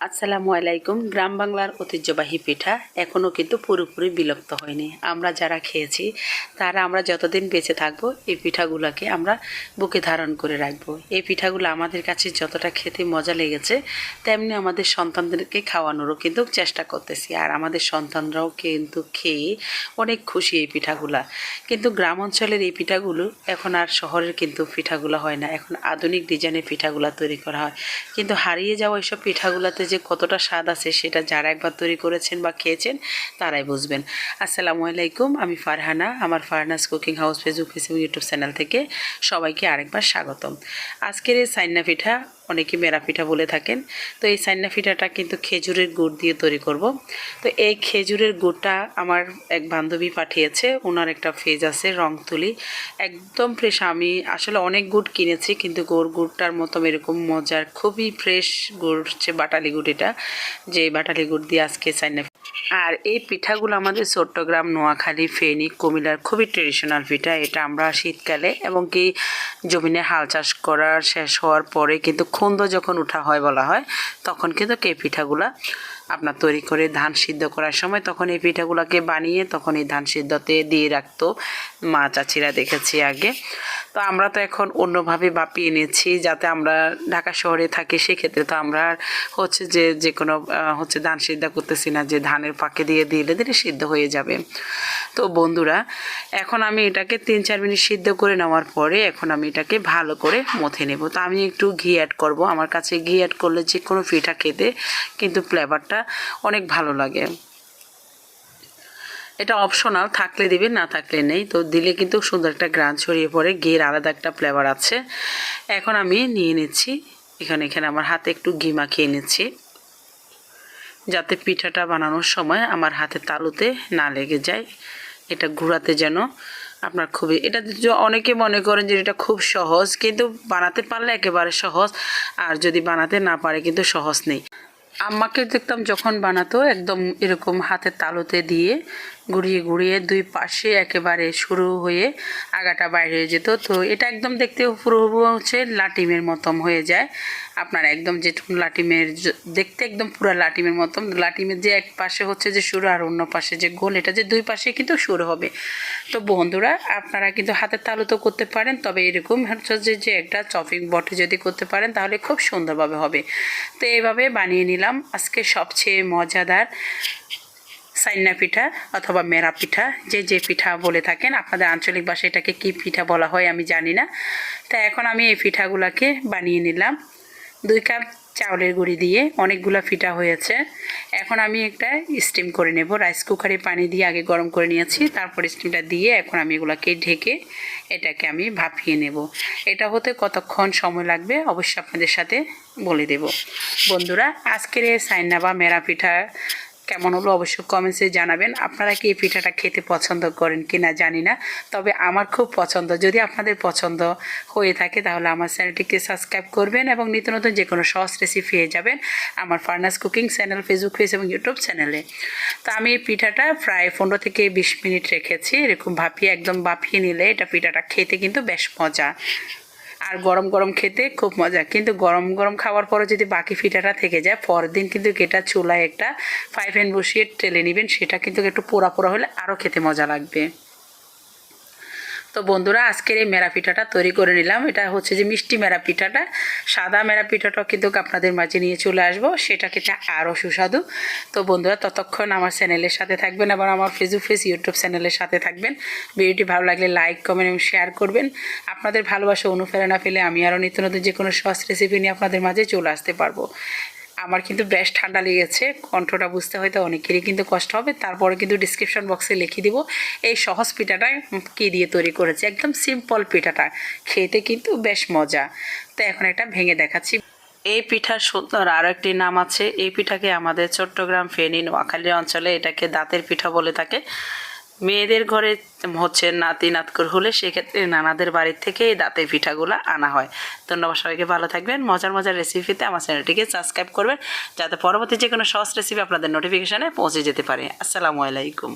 আসসালামু আলাইকুম। গ্রাম বাংলার ঐতিহ্যবাহী পিঠা এখনও কিন্তু পুরোপুরি বিলুপ্ত হয়নি। আমরা যারা খেয়েছি, তারা আমরা যতদিন বেঁচে থাকব, এই পিঠাগুলোকে আমরা বুকে ধারণ করে রাখব। এই পিঠাগুলো আমাদের কাছে যতটা খেতে মজা লেগেছে, তেমনি আমাদের সন্তানদেরকে খাওয়ানোরও কিন্তু চেষ্টা করতেছি। আর আমাদের সন্তানরাও কিন্তু খেয়ে অনেক খুশি এই পিঠাগুলা। কিন্তু গ্রাম অঞ্চলের এই পিঠাগুলো এখন আর শহরের কিন্তু পিঠাগুলো হয় না। এখন আধুনিক ডিজাইনের পিঠাগুলো তৈরি করা হয়। কিন্তু হারিয়ে যাওয়া এইসব পিঠাগুলোতে যে কতটা স্বাদ আছে সেটা যারা একবার তৈরি করেছেন বা খেয়েছেন, তারাই বুঝবেন। আসসালামু আলাইকুম, আমি ফারহানা, আমার Farhana's cooking house Facebook Facebook, YouTube channel থেকে সবাইকে আরেকবার স্বাগতম। আজকের এই সাইন্না পিঠা অনেকে মেরা পিঠা বলে থাকেন। তো এই সাইন্না পিঠাটা কিন্তু খেজুরের গুড় দিয়ে তৈরি করব। তো এই খেজুরের গুড়টা আমার এক বান্ধবী পাঠিয়েছে। ওনার একটা ফেজ আছে রং তুলি। একদম ফ্রেশ আমি আসলে অনেক গুড় কিনেছি, কিন্তু গোর গুড়টার মতো এরকম মজার, খুবই ফ্রেশ গুড় হচ্ছে বাটালি গুড় এটা, যে বাটালি গুড় দিয়ে আজকে সাইন্না আর এই পিঠাগুলো আমাদের চট্টগ্রাম, নোয়াখালী, ফেনী, কুমিল্লার খুবই ট্রেডিশনাল পিঠা। এটা আমরা শীতকালে এবং কি জমিনে হাল চাষ করার শেষ হওয়ার পরে কিন্তু খুন্দ যখন উঠা হয় বলা হয়, তখন কিন্তু এই পিঠাগুলা আপনার তৈরি করে ধান সিদ্ধ করার সময় তখন এই পিঠাগুলোকে বানিয়ে তখন এই ধান সিদ্ধতে দিয়ে রাখতো মা চাচিরা দেখেছি আগে। তো আমরা তো এখন অন্যভাবে বাপিয়ে নিয়েছি যাতে আমরা ঢাকা শহরে থাকি, সেক্ষেত্রে তো আমরা হচ্ছে যে যে কোনো হচ্ছে ধান সিদ্ধ করতেছি না, যে ধানের পাকে দিয়ে দিলে দিলে সিদ্ধ হয়ে যাবে। তো বন্ধুরা, এখন আমি এটাকে তিন চার মিনিট সিদ্ধ করে নেওয়ার পরে এখন আমি এটাকে ভালো করে মথে নেব। তো আমি একটু ঘি অ্যাড করব। আমার কাছে ঘি অ্যাড করলে যে কোনো পিঠা খেতে কিন্তু ফ্লেভারটা অনেক ভালো লাগে। এটা অপশনাল থাকলে দিবে, না থাকলে নেই। তো দিলে কিন্তু সুন্দর একটা গ্রান ছড়িয়ে পড়ে ঘির আলাদা একটা ফ্লেভার আছে। এখন আমি নিয়ে নিচ্ছি। এখানে এখানে আমার হাতে একটু ঘি মাখিয়ে নিচ্ছি। যাতে পিঠাটা বানানোর সময় আমার হাতে তালুতে না লেগে যায়। এটা ঘোরাতে যেন আপনার খুবই, এটা অনেকে মনে করেন যে এটা খুব সহজ, কিন্তু বানাতে পারলে একেবারে সহজ। আর যদি বানাতে না পারে, কিন্তু সহজ নেই। আম্মাকে দেখতাম যখন বানাতো, একদম এরকম হাতের তালুতে দিয়ে ঘুরিয়ে ঘুরিয়ে দুই পাশে একেবারে শুরু হয়ে আগাটা বাইরে হয়ে যেত। তো এটা একদম দেখতে পুরো হচ্ছে লাটিমের মতন হয়ে যায়। আপনার একদম যেটুকু লাটিমের দেখতে একদম পুরো লাটিমের মতন। লাটিমের যে এক পাশে হচ্ছে যে শুরু আর অন্য পাশে যে গোল, এটা যে দুই পাশে কিন্তু শুরু হবে। তো বন্ধুরা, আপনারা কিন্তু হাতের তালুতেও করতে পারেন, তবে এরকম হচ্ছে যে একটা চপিং বটে যদি করতে পারেন, তাহলে খুব সুন্দরভাবে হবে। তো এইভাবে বানিয়ে নিলাম। আজকে সবচেয়ে মজাদার সাইন্না পিঠা অথবা মেরা পিঠা, যে যে পিঠা বলে থাকেন, আপনাদের আঞ্চলিক ভাষায় এটাকে কী পিঠা বলা হয় আমি জানি না। তা এখন আমি এই পিঠাগুলোকে বানিয়ে নিলাম। দুই কাপ চাউলের গুঁড়ি দিয়ে অনেকগুলো ফিটা হয়েছে। এখন আমি একটা স্টিম করে নেব। রাইস কুকারে পানি দিয়ে আগে গরম করে নিয়েছি। তারপর স্টিমটা দিয়ে এখন আমি এগুলোকে ঢেকে এটাকে আমি ভাপিয়ে নেব। এটা হতে কতক্ষণ সময় লাগবে অবশ্যই আপনাদের সাথে বলে দেব। বন্ধুরা, আজকের এই সাইনা বা মেরা পিঠা কেমন হলো অবশ্যই কমেন্টসে জানাবেন। আপনারা কি এই পিঠাটা খেতে পছন্দ করেন কি না জানি না, তবে আমার খুব পছন্দ। যদি আপনাদের পছন্দ হয়ে থাকে, তাহলে আমার চ্যানেলটিকে সাবস্ক্রাইব করবেন এবং নিত্য নতুন যে কোনো সহজ রেসিপি পেয়ে যাবেন আমার Farhana's cooking channel Facebook page এবং ইউটিউব চ্যানেলে তো আমি এই পিঠাটা প্রায় পনেরো থেকে বিশ মিনিট রেখেছি। এরকম ভাপিয়ে একদম বাপিয়ে নিলে এটা পিঠাটা খেতে কিন্তু বেশ মজা। আর গরম গরম খেতে খুব মজা। কিন্তু গরম গরম খাওয়ার পরে যদি বাকি ফিটাটা থেকে যায় পরের দিন কিন্তু এটা চুলায় একটা ফাইভ হ্যান্ড বসিয়ে টেলে নেবেন, সেটা কিন্তু একটু পোড়া পোড়া হলে আরও খেতে মজা লাগবে। তো বন্ধুরা, আজকের এই মেরা পিঠাটা তৈরি করে নিলাম। এটা হচ্ছে যে মিষ্টি মেরা পিঠাটা। সাদা মেরা পিঠাটাও কিন্তু আপনাদের মাঝে নিয়ে চলে আসব। সেটা খেতে আরও সুস্বাদু। তো বন্ধুরা, ততক্ষণ আমার চ্যানেলের সাথে থাকবেন আবার আমার ফেসবুক ফেস ইউটিউব চ্যানেলের সাথে থাকবেন। ভিডিওটি ভালো লাগলে লাইক কমেন্ট এবং শেয়ার করবেন। আপনাদের ভালোবাসা, অনুপ্রেরণা পেলে আমি আরও নিত্য নতুন যে কোনো সস রেসিপি নিয়ে আপনাদের মাঝে চলে আসতে পারব। আমার কিন্তু বেশ ঠান্ডা লেগেছে, কণ্ঠটা বুঝতে হয়তো অনেকেরই কিন্তু কষ্ট হবে, তারপরে কিন্তু ডিসক্রিপশন বক্সে লিখে দিব, এই সহজ পিঠাটা কী দিয়ে তৈরি করেছে, একদম সিম্পল পিঠাটা, খেতে কিন্তু বেশ মজা। তো এখন একটা ভেঙে দেখাচ্ছি। এই পিঠার সুন্দর আরও একটি নাম আছে, এই পিঠাকে আমাদের চট্টগ্রাম ফেনী নোয়াখালী অঞ্চলে এটাকে দাঁতের পিঠা বলে থাকে। মেয়েদের ঘরে হচ্ছে নাতি, নাতকর হলে সেক্ষেত্রে নানাদের বাড়ির থেকে এই দাঁতের পিঠাগুলো আনা হয়। ধন্যবাদ সবাইকে, ভালো থাকবেন। মজার মজার রেসিপিতে আমার চ্যানেলটিকে সাবস্ক্রাইব করবেন, যাতে পরবর্তী যে কোনো সস রেসিপি আপনাদের নোটিফিকেশানে পৌঁছে যেতে পারে। আসসালামু আলাইকুম।